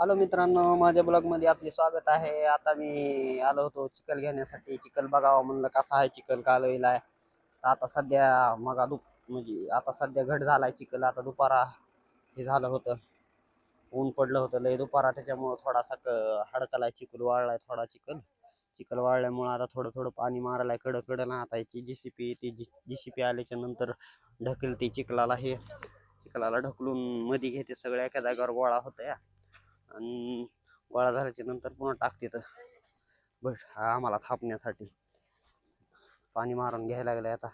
Hello मित्रांनो माझ्या ब्लॉगमध्ये आपले स्वागत आहे. आता मी आलो होतो चिखल घेण्यासाठी. चिखल बघावा म्हणलं कसा आहे चिखल कालवीला आहे आता सध्या मग दुप म्हणजे आता सध्या घट झाला आहे चिखल. आता दुपारा हे झालं होतं. ऊन पडलं होतं लय दुपारा. त्याच्यामुळं थोडासा क हडकलाय चिखल वाळलाय थोडा चिखल. चिखल वाळल्यामुळं आता थोडं थोडं पाणी मारायला कडं कडं ना आता याची जी सी पी ती जी सी पी आल्याच्यानंतर ढकलती चिखलाला हे. चिखलाला ढकलून मध्ये घेते सगळ्या. एका जागेवर गोळा होतं या आणि गोळा झाल्याच्यानंतर पुन्हा टाकते तर बस हा आम्हाला थापण्यासाठी. पाणी मारून घ्यायला लागलं आता.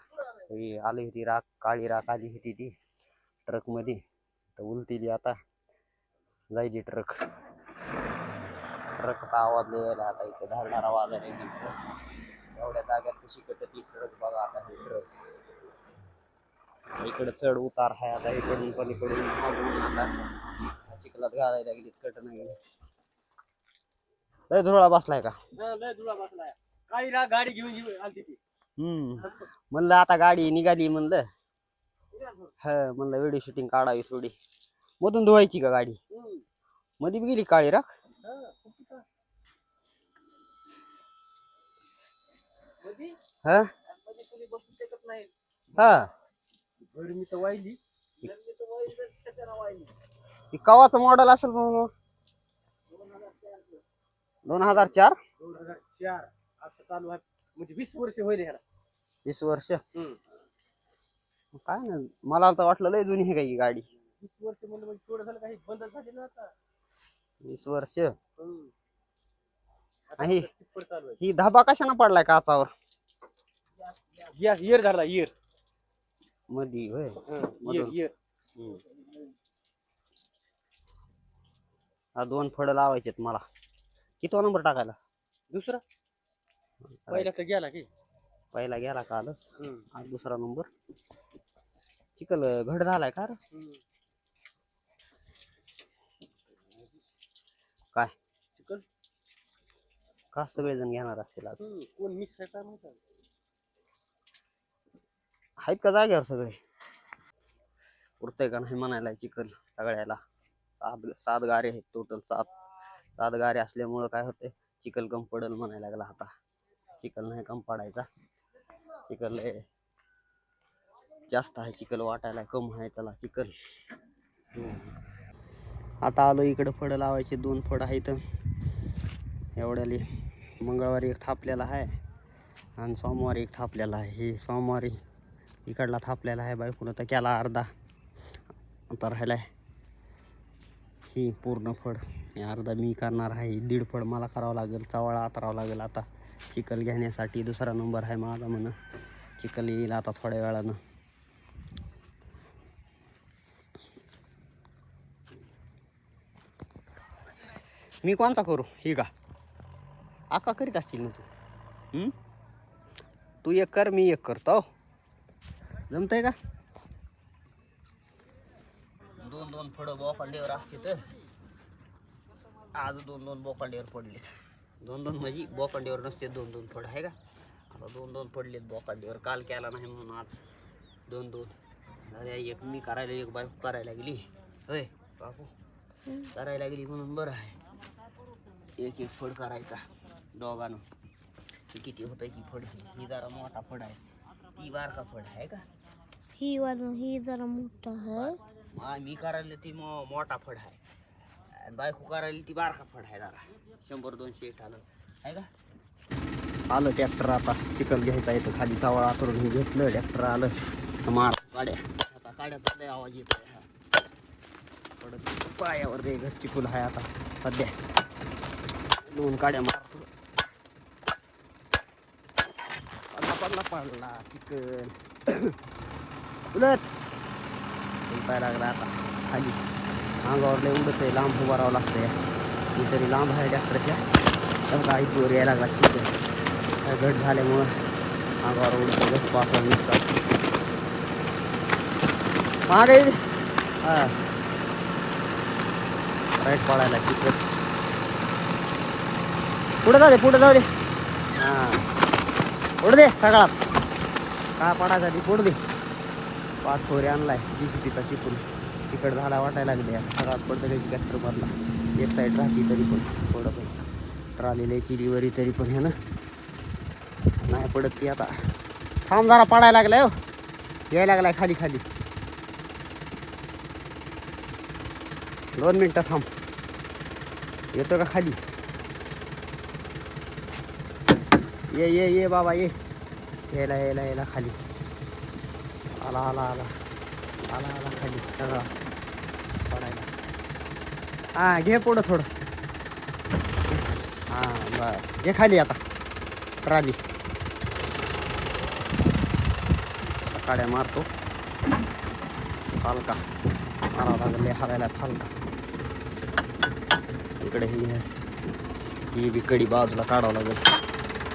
ही आली होती राख काळी राख आली होती ती ट्रकमध्ये. तर उलतीली आता जायची ट्रक. ट्रकचा आवाज लिहायला यायला आता इथे धाडणारा आवाज आहे एवढ्या जाग्यात कशी कटती ट्रक बघा आता हे ट्रक. इकडे चढ उतार आहे आता इकडून पलीकडून आता. चिखलात घालायला लय धुळा बसलाय का? लय धुळा बसलाय. काही गाडी घेऊन घेऊन आलती ती. हम्म. म्हणलं आता गाडी निघाली म्हणलं. ह म्हणलं व्हिडिओ शूटिंग काढावी थोडी. मधून धुवायची का गाडी. मध्ये बी गेली काळी राख हा? हा? गरमी तर वाहिली. ही कवाचं मॉडेल असेल मग दोन हजार चार? दोन हजार चार. आता चालू आहे. म्हणजे वीस वर्ष होईल ह्याला. वीस वर्ष? हम्म. काय ना मला तर वाटलं लय जुनी आहे का ही गाडी? वीस वर्ष म्हणजे थोडं झालं काही बंद झाली ना आता. वीस वर्ष? हम्म. आता आहे. फक्त टिप्पर चालू आहे. ही धाबा कशानं पडलाय काचावर? या इयर झाला इयर. मध्ये होय. इयर मधून. इयर. हा दोन फळं लावायचेत मला. कितवा नंबर टाकायला? दुसरा? पहिला तर गेला की. पहिला गेला काल. आज दुसरा नंबर. चिकल घड झालाय का. काय? चिकन का सगळेजण घेणार असतील आज. कोण मिक्स आहे काय माहिती आहेत का जागेवर सगळे? उरतंय का नाही म्हणायला चिकल सगळ्याला? सात सात गारे आहेत टोटल सात. सात गारे असल्यामुळं काय होते चिखल कम पडल म्हणायला लागला आता. चिखल नाही कम चिखल लय जास्त आहे चिखल वाटायला कम आहे त्याला चिखल. आता आलो इकडं फळं लावायचे दोन फळं आहेत. एवढ्याली मंगळवारी एक थापलेला आहे आणि सोमवारी एक थापलेला आहे. हे सोमवारी इकडला थापलेला आहे बायकोनं तर केला अर्धा. आता राहिला आहे हे पूर्ण फळ. अर्धा मी करणार आहे दीड फळ मला करावं लागेल चवळा आतरावं लागेल आता. चिकल घेण्यासाठी दुसरा नंबर आहे माझा म्हण. चिकल येईल आता थोड्या वेळानं. मी कोणता करू? ही का? आका करीत असतील ना तू? तू एक कर मी एक करतो. जमतंय का? दोन फळं बोकांडीवर असते तर आज दोन दोन बोकांडीवर पडलेत. दोन दोन म्हणजे बोकांडीवर नसते दोन दोन फळं आहे का? आता दोन दोन पडलेत बोकांडीवर. काल केला नाही म्हणून आज दोन दोन. अरे एक मी करायला एक बायको करायला गेली. होय बापू. करायला गेली म्हणून बरं आहे. एक एक फळ करायचा दोघांना. किती होतंय की फळ ही जरा मोठा फळ आहे. ती बारका फळ आहे का? ही वाजून ही जरा मोठा आहे. मा मी करायला ती मो मोठा फळ आहे. आणि बायको करायला ती बारका फळ आहे जरा. शंभर दोनशे एक आलं आहे का? आलं ट्रॅक्टर आता. चिकन घ्यायचा येतं खाली सावळा करून हे घेतलं ट्रॅक्टर आलं. मार. काड्या आता काड्याचा लय आवाज येत पडत पायावर रे घर चिकूल आहे आता. सध्या. दोन काड्या मारतो पडला पडला पडला चिकन उलट. उलटाय लागला आता खाली अंगावर लय आहे लांब उभा राहावं लागतंय. मी तरी लांब आहे डॅक्टरच्या तर काही जोर यायला लागला. चिकन काय घट झाल्यामुळं अंगावर उडत आहे पासून निघतात मागे हा. राईट पडायला चिकन पुढे जाऊ दे पुढे जाऊ दे. हां. पुढे दे सगळाच. काय पडायचा ती? पुढे दे. पाच खोरे आणलाय जी सी पीचा चिकून तिकड झाला वाटायला लागले सगळ्यात पडतं काही ट्रॅक्टर भरला एक साईड राहते तरी पण थोडं पडत ट्रालीला केलीवरी तरी पण हे ना नाही पडत ती आता. थांब जरा पडायला लागलाय हो. यायला लागलाय खाली खाली. दोन मिनटं थांब. येतो का खाली? ये ये ये बाबा ये. यायला यायला यायला खाली. आला आला आला. आला आला खाली. सगळा पडायला. हा घे पुढं थोडं. हा बस. घे खाली आता. ट्राली काड्या मारतो. फालका मारावं लागले हरायला फालका इकडे ही. ही बी कडी बाजूला काढावं लागेल.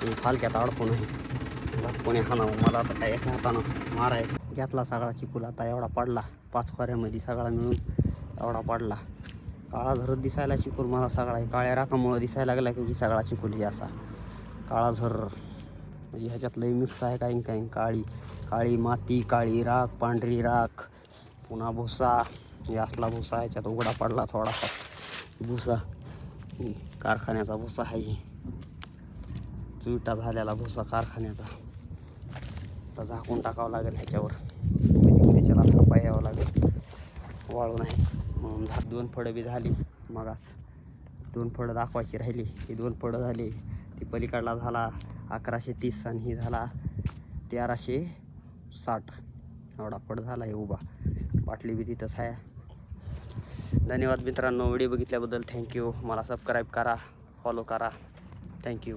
ही फालक्यात अडकून. आहे कोणी हाणावं. मला आता काय एका हातानं मारायचं. घेतला सगळा चिकूल. आता एवढा पडला. पाच खोऱ्यामध्ये सगळा मिळून एवढा पडला. काळा झर दिसायला चिकूल. मला सगळा काळ्या राखामुळं दिसायला लागला की सगळा चिकूल ही असा. काळा झर. म्हणजे ह्याच्यात लई मिक्स आहे काही काही काळी काळी माती काळी राख पांढरी राख पुन्हा भुसा. हे असला भुसा ह्याच्यात उघडा पडला थोडासा. भुसा. कारखान्याचा भुसा आहे चुईटा झालेला भुसा कारखान्याचा. तर झाकून टाकावं लागेल ह्याच्यावर. त्याच्याला थापा यावं लागेल? वाळू नाही. म्हणून दोन फळं बी झाली. मगाच दोन फळं दाखवायची राहिली. ही दोन फळं झाली. ती पलीकडला झाला. अकराशे तीस आणि ही झाला तेराशे साठ. एवढा फळ झाला आहे उभा. बाटली बी तिथंच आहे. धन्यवाद मित्रांनो. व्हिडिओ बघितल्याबद्दल थँक्यू. मला सबस्क्राईब करा. फॉलो करा. Thank you.